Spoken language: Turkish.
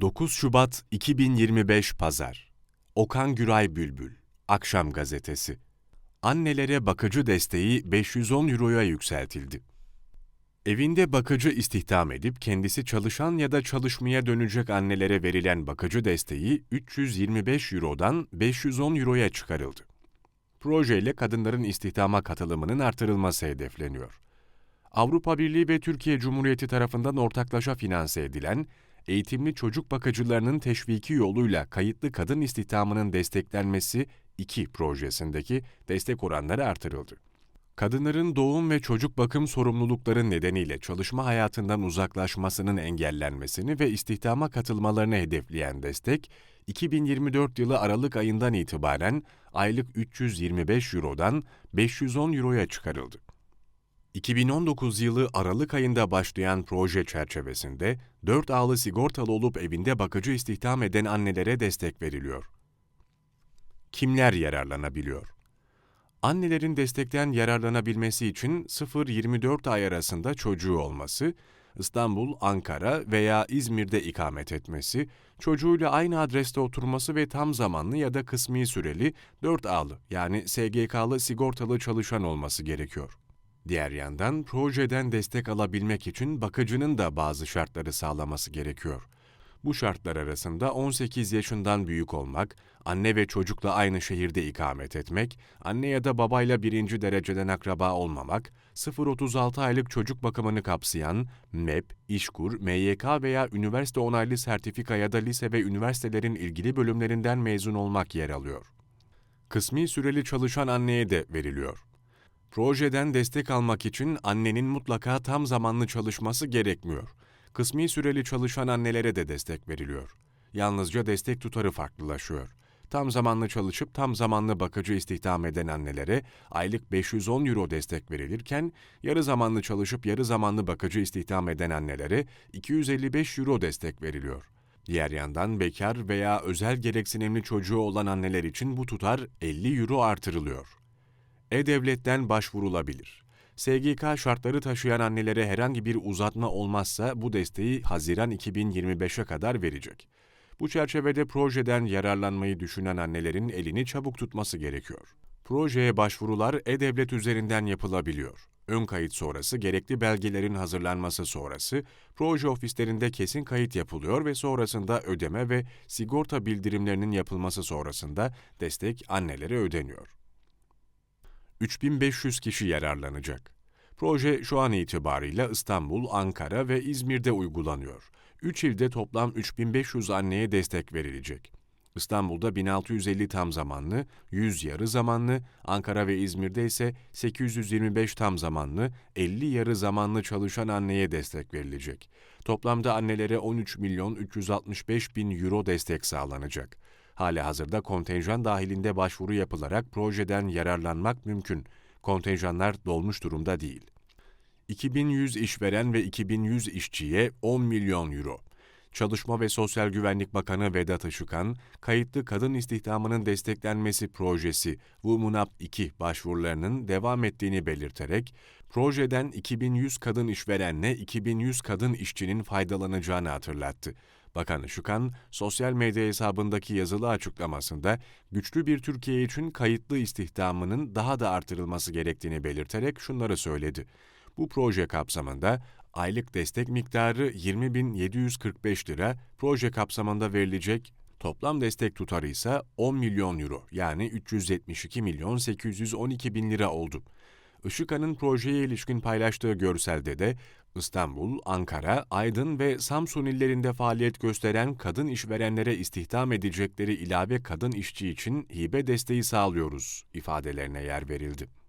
9 Şubat 2025 Pazar Okan Güray Bülbül Akşam Gazetesi Annelere bakıcı desteği 510 Euro'ya yükseltildi. Evinde bakıcı istihdam edip kendisi çalışan ya da çalışmaya dönecek annelere verilen bakıcı desteği 325 Euro'dan 510 Euro'ya çıkarıldı. Projeyle kadınların istihdama katılımının artırılması hedefleniyor. Avrupa Birliği ve Türkiye Cumhuriyeti tarafından ortaklaşa finanse edilen eğitimli çocuk bakıcılarının teşviki yoluyla kayıtlı kadın istihdamının desteklenmesi 2 projesindeki destek oranları artırıldı. Kadınların doğum ve çocuk bakım sorumlulukları nedeniyle çalışma hayatından uzaklaşmasının engellenmesini ve istihdama katılmalarını hedefleyen destek, 2024 yılı Aralık ayından itibaren aylık 325 Euro'dan 510 Euro'ya çıkarıldı. 2019 yılı Aralık ayında başlayan proje çerçevesinde 4 ağlı sigortalı olup evinde bakıcı istihdam eden annelere destek veriliyor. Kimler yararlanabiliyor? Annelerin destekten yararlanabilmesi için 0-24 ay arasında çocuğu olması, İstanbul, Ankara veya İzmir'de ikamet etmesi, çocuğuyla aynı adreste oturması ve tam zamanlı ya da kısmi süreli 4 ağlı yani SGK'lı sigortalı çalışan olması gerekiyor. Diğer yandan projeden destek alabilmek için bakıcının da bazı şartları sağlaması gerekiyor. Bu şartlar arasında 18 yaşından büyük olmak, anne ve çocukla aynı şehirde ikamet etmek, anne ya da babayla birinci dereceden akraba olmamak, 0-36 aylık çocuk bakımını kapsayan MEP, İşkur, MYK veya üniversite onaylı sertifika ya da lise ve üniversitelerin ilgili bölümlerinden mezun olmak yer alıyor. Kısmi süreli çalışan anneye de veriliyor. Projeden destek almak için annenin mutlaka tam zamanlı çalışması gerekmiyor. Kısmi süreli çalışan annelere de destek veriliyor. Yalnızca destek tutarı farklılaşıyor. Tam zamanlı çalışıp tam zamanlı bakıcı istihdam eden annelere aylık 510 euro destek verilirken, yarı zamanlı çalışıp yarı zamanlı bakıcı istihdam eden annelere 255 euro destek veriliyor. Diğer yandan bekar veya özel gereksinimli çocuğu olan anneler için bu tutar 50 euro artırılıyor. E-Devlet'ten başvurulabilir. SGK şartları taşıyan annelere herhangi bir uzatma olmazsa bu desteği Haziran 2025'e kadar verecek. Bu çerçevede projeden yararlanmayı düşünen annelerin elini çabuk tutması gerekiyor. Projeye başvurular E-Devlet üzerinden yapılabiliyor. Ön kayıt sonrası gerekli belgelerin hazırlanması sonrası proje ofislerinde kesin kayıt yapılıyor ve sonrasında ödeme ve sigorta bildirimlerinin yapılması sonrasında destek annelere ödeniyor. 3500 kişi yararlanacak. Proje şu an itibarıyla İstanbul, Ankara ve İzmir'de uygulanıyor. 3 ilde toplam 3500 anneye destek verilecek. İstanbul'da 1650 tam zamanlı, 100 yarı zamanlı, Ankara ve İzmir'de ise 825 tam zamanlı, 50 yarı zamanlı çalışan anneye destek verilecek. Toplamda annelere 13 milyon 365 bin euro destek sağlanacak. Hali hazırda kontenjan dahilinde başvuru yapılarak projeden yararlanmak mümkün. Kontenjanlar dolmuş durumda değil. 2100 işveren ve 2100 işçiye 10 milyon euro. Çalışma ve Sosyal Güvenlik Bakanı Vedat Işıkhan, kayıtlı kadın istihdamının desteklenmesi projesi WOMUNAP 2 başvurularının devam ettiğini belirterek, projeden 2100 kadın işverenle 2100 kadın işçinin faydalanacağını hatırlattı. Bakan Işıkhan, sosyal medya hesabındaki yazılı açıklamasında güçlü bir Türkiye için kayıtlı istihdamının daha da artırılması gerektiğini belirterek şunları söyledi. Bu proje kapsamında aylık destek miktarı 20.745 lira, proje kapsamında verilecek toplam destek tutarı ise 10 milyon euro yani 372 milyon 812 bin lira oldu. Işıkhan'ın projeye ilişkin paylaştığı görselde de İstanbul, Ankara, Aydın ve Samsun illerinde faaliyet gösteren kadın işverenlere istihdam edecekleri ilave kadın işçi için hibe desteği sağlıyoruz ifadelerine yer verildi.